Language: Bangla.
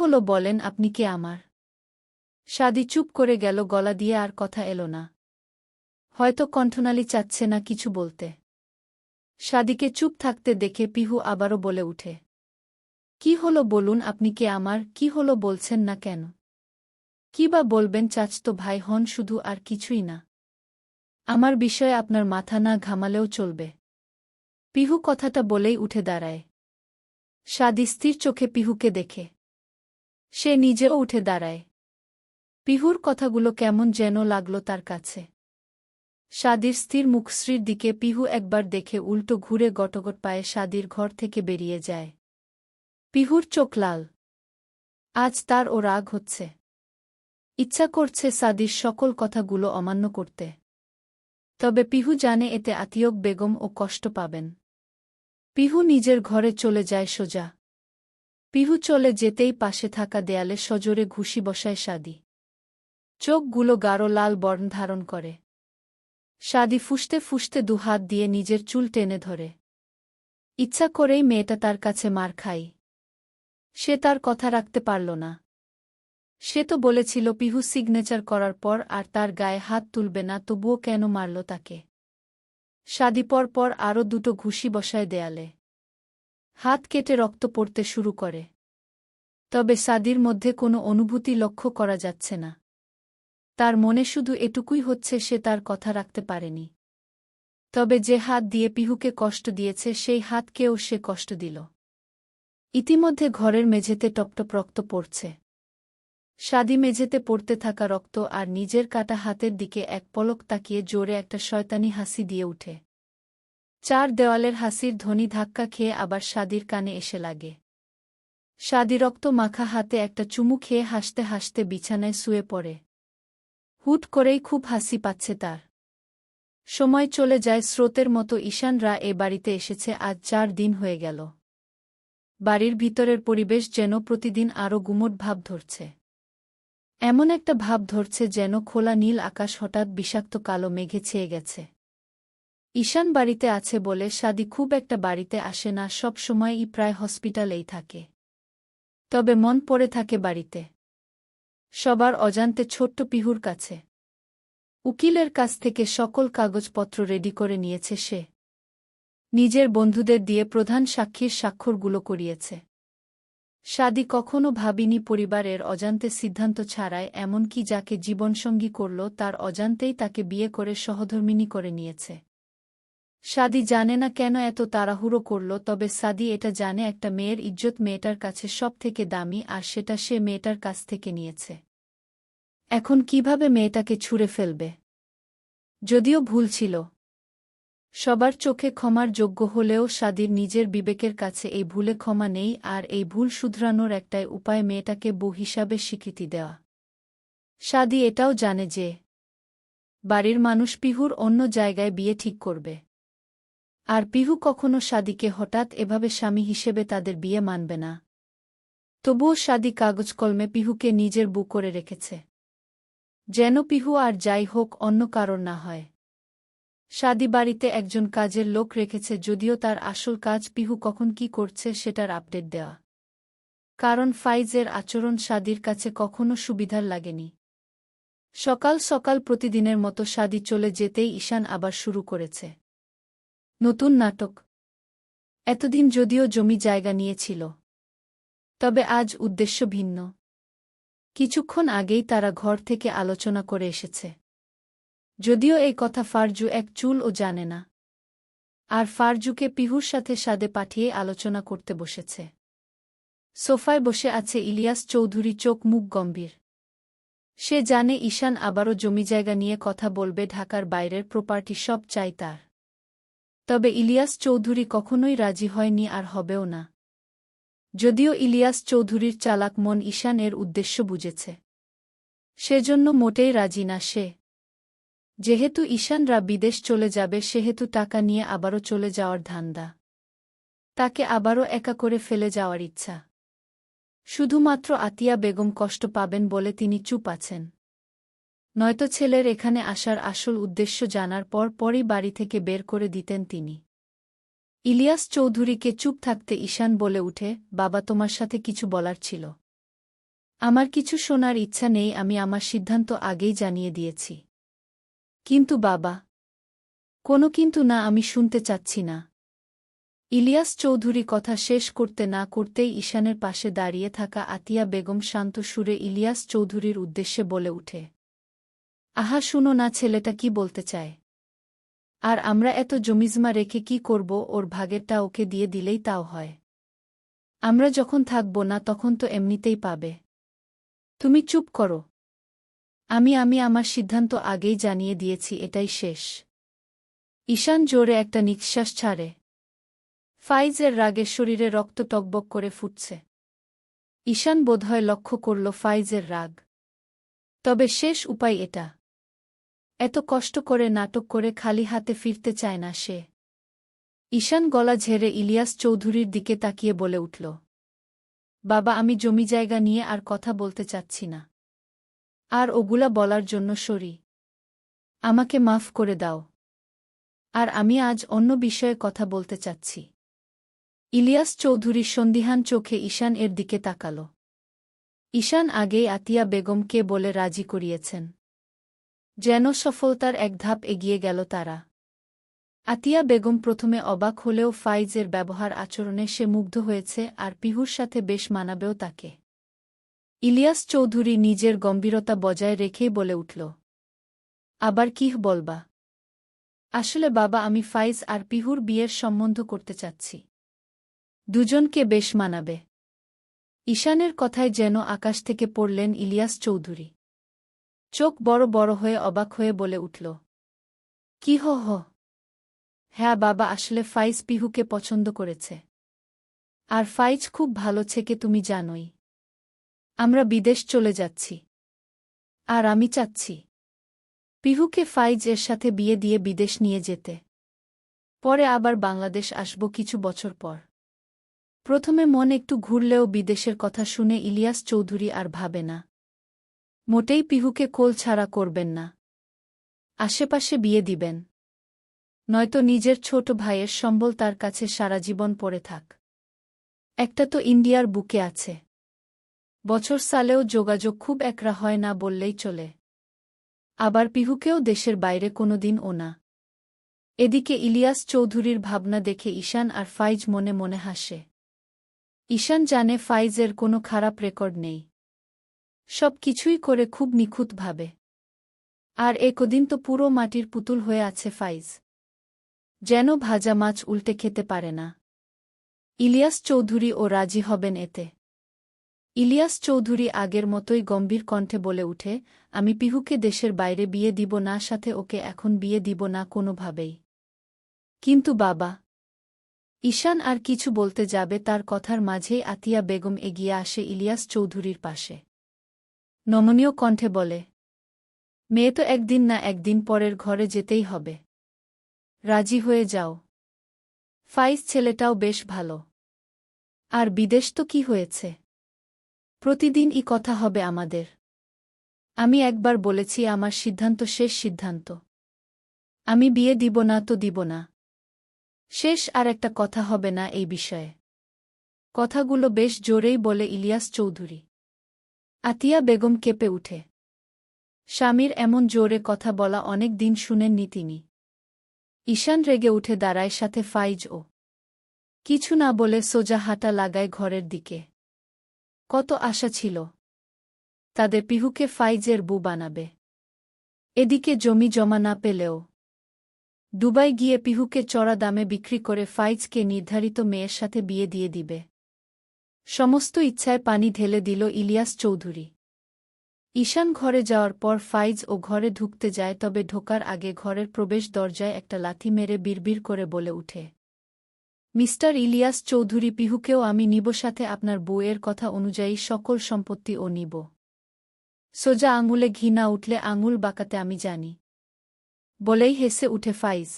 হলো বলেন, আপনি কে আমার? সাদি চুপ করে গেল, গলা দিয়ে আর কথা এলো না। হয়তো কণ্ঠনালী চাচ্ছে না কিছু বলতে। সাদিকে চুপ থাকতে দেখে পিহু আবারও বলে উঠে, কি হলো বলুন, আপনি কে আমার? কি হলো বলছেন না কেন? কি বা বলবেন চাচতো ভাই হন, শুধু আর কিছুই না। আমার বিষয়ে আপনার মাথা না ঘামালেও চলবে। পিহু কথাটা বলেই উঠে দাঁড়ায়। সাদি স্থির চোখে পিহুকে দেখে সে নিজেও উঠে দাঁড়ায়। পিহুর কথাগুলো কেমন যেন লাগল তার কাছে। সাদির স্থির মুখশ্রীর দিকে পিহু একবার দেখে উল্টো ঘুরে গটগট পায়ে সাদির ঘর থেকে বেরিয়ে যায়। পিহুর চোখ লাল। আজ তার ও রাগ হচ্ছে। ইচ্ছা করছে সাদির সকল কথাগুলো অমান্য করতে। তবে পিহু জানে এতে আতিয়ক বেগম ও কষ্ট পাবেন। পিহু নিজের ঘরে চলে যায় সোজা। পিহু চলে যেতেই পাশে থাকা দেয়ালে সজোরে ঘুষি বসায় সাদি। চোখগুলো গাঢ় লাল বর্ণ ধারণ করে। সাদি ফুসতে ফুসতে দুহাত দিয়ে নিজের চুল টেনে ধরে। ইচ্ছা করেই মেয়েটা তার কাছে মার খাই সে তার কথা রাখতে পারল না। সে তো বলেছিল পিহু সিগনেচার করার পর আর তার গায়ে হাত তুলবে না, তবুও কেন মারল তাকে? সাদি পর পর আরও দুটো ঘুষি বসায় দেয়ালে। হাত কেটে রক্ত পড়তে শুরু করে। তবে সাদির মধ্যে কোনো অনুভূতি লক্ষ্য করা যাচ্ছে না। তার মনে শুধু এটুকুই হচ্ছে সে তার কথা রাখতে পারেনি। তবে যে হাত দিয়ে পিহুকে কষ্ট দিয়েছে, সেই হাতকেও সে কষ্ট দিল। ইতিমধ্যে ঘরের মেঝেতে টপটপ রক্ত পড়ছে। সাদি মেঝেতে পড়তে থাকা রক্ত আর নিজের কাটা হাতের দিকে এক পলক তাকিয়ে জোরে একটা শয়তানি হাসি দিয়ে উঠে। চার দেওয়ালের হাসির ধ্বনি ধাক্কা খেয়ে আবার সাদির কানে এসে লাগে। সাদি রক্ত মাখা হাতে একটা চুমু খেয়ে হাসতে হাসতে বিছানায় শুয়ে পড়ে। হুট করেই খুব হাসি পাচ্ছে তার। সময় চলে যায় স্রোতের মতো ঈশানরা এ বাড়িতে এসেছে, আজ চার দিন হয়ে গেল। বাড়ির ভিতরের পরিবেশ যেন প্রতিদিন আরও গুমট ভাব ধরছে। এমন একটা ভাব ধরছে যেন খোলা নীল আকাশ হঠাৎ বিষাক্ত কালো মেঘে ছেয়ে গেছে। ঈশান বাড়িতে আছে বলে সাদি খুব একটা বাড়িতে আসে না, সব সময়ই প্রায় হসপিটালেই থাকে। তবে মন পড়ে থাকে বাড়িতে। সবার অজান্তে ছোট্ট পিহুর কাছে। উকিলের কাছ থেকে সকল কাগজপত্র রেডি করে নিয়েছে সে। নিজের বন্ধুদের দিয়ে প্রধান সাক্ষীর স্বাক্ষরগুলো করিয়েছে। সাদি কখনো ভাবিনি পরিবারের অজান্তে সিদ্ধান্ত ছাড়ায় এমনকি যাকে জীবনসঙ্গী করল, তার অজান্তেই তাকে বিয়ে করে সহধর্মিনী করে নিয়েছে। সাদি জানে না কেন এত তাড়াহুড়ো করল, তবে সাদি এটা জানে একটা মেয়ের ইজ্জত মেয়েটার কাছে সব থেকে দামি আর সেটা সে মেয়েটার কাছ থেকে নিয়েছে। এখন কীভাবে মেয়েটাকে ছুঁড়ে ফেলবে? যদিও ভুল ছিল। সবার চোখে ক্ষমার যোগ্য হলেও সাদির নিজের বিবেকের কাছে এই ভুলে ক্ষমা নেই আর এই ভুল শুধরানোর একটাই উপায় মেয়েটাকে বউ হিসাবে স্বীকৃতি দেওয়া। সাদি এটাও জানে যে, বাড়ির মানুষ পিহুর অন্য জায়গায় বিয়ে ঠিক করবে। আর পিহু কখনো সাদিকে হঠাৎ এভাবে স্বামী হিসেবে তাদের বিয়ে মানবে না। তবুও সাদি কাগজ কলমে পিহুকে নিজের বু করে রেখেছে। যেন পিহু আর যাই হোক অন্য কারণ না হয়। সাদি বাড়িতে একজন কাজের লোক রেখেছে যদিও তার আসল কাজ পিহু কখন কি করছে সেটার আপডেট দেওয়া। কারণ ফাইজের আচরণ সাদির কাছে কখনো সুবিধার লাগেনি। সকাল সকাল প্রতিদিনের মতো সাদি চলে যেতেই ঈশান আবার শুরু করেছে। নতুন নাটক। এতদিন যদিও জমি জায়গা নিয়েছিল। তবে আজ উদ্দেশ্য ভিন্ন। কিছুক্ষণ আগেই তারা ঘর থেকে আলোচনা করে এসেছে। যদিও এই কথা ফারজু এক চুল ও জানে না। আর ফারজুকে পিহুর সাথে সাদে পাঠিয়ে আলোচনা করতে বসেছে। সোফায় বসে আছে ইলিয়াস চৌধুরী চোখ মুখ গম্ভীর। সে জানে ঈশান আবারও জমি জায়গা নিয়ে কথা বলবে ঢাকার বাইরের প্রপার্টি সব চাই তার। তবে ইলিয়াস চৌধুরী কখনোই রাজি হয়নি আর হবেও না। যদিও ইলিয়াস চৌধুরীর চালাক মন ঈশান এর উদ্দেশ্য বুঝেছে। সেজন্য মোটেই রাজি না সে। যেহেতু ঈশানরা বিদেশ চলে যাবে, সেহেতু টাকা নিয়ে আবারও চলে যাওয়ার ধান্দা। তাকে আবারও একা করে ফেলে যাওয়ার ইচ্ছা। শুধুমাত্র আতিয়া বেগম কষ্ট পাবেন বলে তিনি চুপ আছেন। নয়তো ছেলের এখানে আসার আসল উদ্দেশ্য জানার পর পরই বাড়ি থেকে বের করে দিতেন তিনি। ইলিয়াস চৌধুরীকে চুপ থাকতে ঈশান বলে উঠে, বাবা, তোমার সাথে কিছু বলার ছিল। আমার কিছু শোনার ইচ্ছা নেই, আমি আমার সিদ্ধান্ত আগেই জানিয়ে দিয়েছি। কিন্তু বাবা, কোনো কিন্তু না, আমি শুনতে চাচ্ছি না ইলিয়াস চৌধুরী কথা শেষ করতে না করতেই ঈশানের পাশে দাঁড়িয়ে থাকা আতিয়া বেগম শান্ত সুরে ইলিয়াস চৌধুরীর উদ্দেশ্যে বলে উঠে আহা, শুনো না, ছেলেটা কি বলতে চায়? আর আমরা এত জমিজমা রেখে কি করব, ওর ভাগেরটা ওকে দিয়ে দিলেই তাও হয়। আমরা যখন থাকব না, তখন তো এমনিতেই পাবে। তুমি চুপ করো। আমি আমি আমার সিদ্ধান্ত আগেই জানিয়ে দিয়েছি, এটাই শেষ। ঈশান জোরে একটা নিঃশ্বাস ছাড়ে। ফাইজের রাগে শরীরে রক্ত টকবক করে ফুটছে। ঈশান বোধহয় লক্ষ্য করল ফাইজের রাগ। তবে শেষ উপায় এটা। এত কষ্ট করে নাটক করে খালি হাতে ফিরতে চায় না সে। ঈশান গলা ঝেড়ে ইলিয়াস চৌধুরীর দিকে তাকিয়ে বলে উঠল, বাবা, আমি জমি জায়গা নিয়ে আর কথা বলতে চাচ্ছি না। আর ওগুলা বলার জন্য সরি। আমাকে মাফ করে দাও। আর আমি আজ অন্য বিষয়ে কথা বলতে চাচ্ছি ইলিয়াস চৌধুরীর সন্দিহান চোখে ঈশান এর দিকে তাকাল। ঈশান আগেই আতিয়া বেগমকে বলে রাজি করিয়েছেন। যেন সফলতার এক ধাপ এগিয়ে গেল তারা। আতিয়া বেগম প্রথমে অবাক হলেও ফাইজের ব্যবহার আচরণে সে মুগ্ধ হয়েছে আর পিহুর সাথে বেশ মানাবেও তাকে। ইলিয়াস চৌধুরী নিজের গম্ভীরতা বজায় রেখেই বলে উঠল, আবার কি বলবা? আসলে বাবা, আমি ফাইজ আর পিহুর বিয়ের সম্বন্ধ করতে চাচ্ছি। দুজনকে বেশ মানাবে। ঈশানের কথায় যেন আকাশ থেকে পড়লেন ইলিয়াস চৌধুরী। চোখ বড় বড় হয়ে অবাক হয়ে বলে উঠল, কি হ হ? হ্যাঁ বাবা, আসলে ফাইজ পিহুকে পছন্দ করেছে। আর ফাইজ খুব ভালো ছেকে তুমি জানোই। আমরা বিদেশ চলে যাচ্ছি। আর আমি চাচ্ছি পিহুকে ফাইজ এর সাথে বিয়ে দিয়ে বিদেশ নিয়ে যেতে। পরে আবার বাংলাদেশ আসব কিছু বছর পর। প্রথমে মন একটু ঘুরলেও বিদেশের কথা শুনে ইলিয়াস চৌধুরী আর ভাবে না। মোটেই পিহুকে কোল ছাড়া করবেন না। আশেপাশে বিয়ে দিবেন। নয়তো নিজের ছোট ভাইয়ের সম্বল তার কাছে সারা জীবন পড়ে থাক। একটা তো ইন্ডিয়ার বুকে আছে। বছর সালেও যোগাযোগ খুব একরা হয় না বললেই চলে। আবার পিহুকেও দেশের বাইরে কোনোদিন ও না। এদিকে ইলিয়াস চৌধুরীর ভাবনা দেখে ঈশান আর ফাইজ মনে মনে হাসে। ঈশান জানে ফাইজের কোনো খারাপ রেকর্ড নেই। সব কিছুই করে খুব নিখুঁতভাবে। আর একদিন তো পুরো মাটির পুতুল হয়ে আছে ফাইজ। যেন ভাজা মাছ উল্টে খেতে পারে না। ইলিয়াস চৌধুরী ও রাজি হবেন এতে। ইলিয়াস চৌধুরী আগের মতোই গম্ভীর কণ্ঠে বলে উঠে, আমি পিহুকে দেশের বাইরে বিয়ে দিব না, সাথে ওকে এখন বিয়ে দিব না কোনোভাবেই। কিন্তু বাবা, ঈশান আর কিছু বলতে যাবে তার কথার মাঝেই আতিয়া বেগম এগিয়ে আসে ইলিয়াস চৌধুরীর পাশে। নমনীয় কণ্ঠে বলে, মেয়ে তো একদিন না একদিন পরের ঘরে যেতেই হবে। রাজি হয়ে যাও। ফাইজ ছেলেটাও বেশ ভালো। আর বিদেশ তো কি হয়েছে? প্রতিদিন ই কথা হবে আমাদের। আমি একবার বলেছি আমার সিদ্ধান্ত শেষ সিদ্ধান্ত। আমি বিয়ে দিব না তো দিব না। শেষ আর একটা কথা হবে না এই বিষয়ে। কথাগুলো বেশ জোরেই বলে ইলিয়াস চৌধুরী। আতিয়া বেগম কেঁপে উঠে। স্বামীর এমন জোরে কথা বলা অনেক দিন শুনেননি তিনি। ঈশান রেগে উঠে দাঁড়ায় সাথে ফাইজ ও। কিছু না বলে সোজা হাঁটা লাগায় ঘরের দিকে। কত আশা ছিল। তাদের পিহুকে ফাইজের বু বানাবে। এদিকে জমি জমা না পেলেও। দুবাই গিয়ে পিহুকে চড়া দামে বিক্রি করে ফাইজকে নির্ধারিত মেয়ের সাথে বিয়ে দিয়ে দিবে। সমস্ত ইচ্ছায় পানি ঢেলে দিল ইলিয়াস চৌধুরী। ঈশান ঘরে যাওয়ার পর ফাইজ ও ঘরে ঢুকতে যায়, তবে ঢোকার আগে ঘরের প্রবেশ দরজায় একটা লাথি মেরে বিড়বিড় করে বলে উঠে, মিস্টার ইলিয়াস চৌধুরী, পিহুকেও আমি নিব সাথে আপনার বউয়ের কথা অনুযায়ী সকল সম্পত্তি ও নিব। সোজা আঙুলে ঘি না উঠলে আঙুল বাঁকাতে আমি জানি। বলেই হেসে উঠে ফাইজ